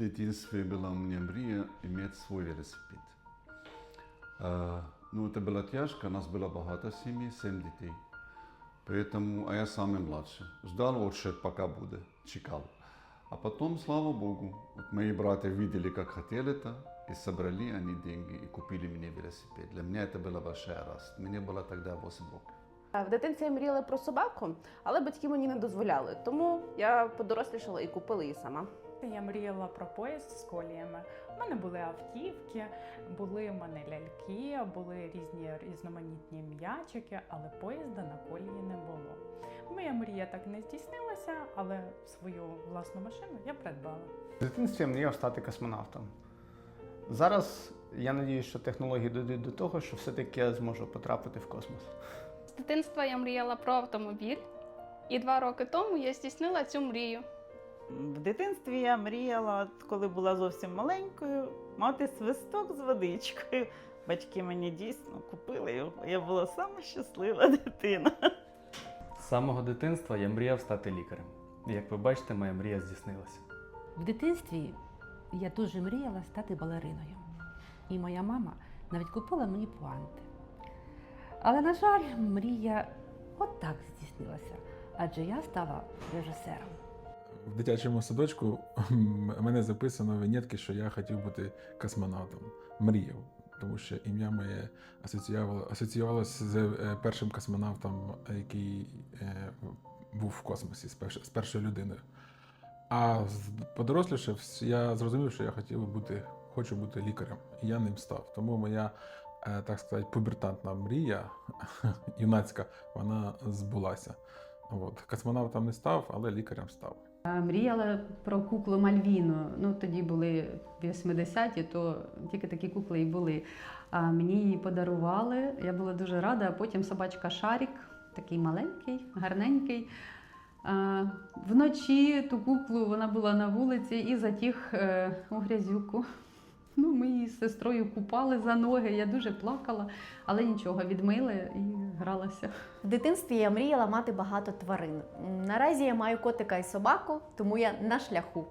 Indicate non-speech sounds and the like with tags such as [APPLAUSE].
детстве была у меня мрия иметь свой велосипед. А, ну, это было тяжко, нас было богато семьи, семь детей. Поэтому, а я самый младший. Ждал лучше, пока будет, чекал. А потом, слава Богу, вот мои братья видели, как хотели это, и собрали они деньги и купили мне велосипед. Для меня это была большая радость. Мне было тогда 8 років. В дитинстві я мріяла про собаку, але батьки мені не дозволяли. Тому я подорослішала і купила її сама. Я мріяла про поїзд з коліями. У мене були автівки, були в мене ляльки, були різні різноманітні м'ячики, але поїзда на колії не було. Моя мрія так не здійснилася, але свою власну машину я придбала. В дитинстві я мріяв стати космонавтом. Зараз я надію, що технології дійдуть до того, що все-таки я зможу потрапити в космос. З дитинства я мріяла про автомобіль, і два роки тому я здійснила цю мрію. В дитинстві я мріяла, коли була зовсім маленькою, мати свисток з водичкою. Батьки мені дійсно купили його. Я була сама щаслива дитина. З самого дитинства я мріяв стати лікарем. Як ви бачите, моя мрія здійснилася. В дитинстві я дуже мріяла стати балериною. І моя мама навіть купила мені пуанти. Але, на жаль, мрія от так здійснилася, адже я стала режисером. В дитячому садочку мене записано винятки, що я хотів бути космонавтом. Мріяв, тому що ім'я моє асоціювалося з е, першим космонавтом, який е, був в космосі з, першою людиною. А подорослішав, я зрозумів, що я хотів бути, хочу бути лікарем, і я ним став. Тому моя, так сказати, пубертантна мрія [LAUGHS] юнацька, вона збулася. От. Космонавтом не став, але лікарем став. Мріяла про куклу Мальвіну. Ну тоді були 80-ті, то тільки такі кукли і були. А мені її подарували. Я була дуже рада. А потім собачка Шарік, такий маленький, гарненький. А, вночі ту куклу вона була на вулиці і затіг е, у грязюку. Ну, ми її з сестрою купали за ноги. Я дуже плакала, але нічого, відмили і гралася. В дитинстві я мріяла мати багато тварин. Наразі я маю котика і собаку, тому я на шляху.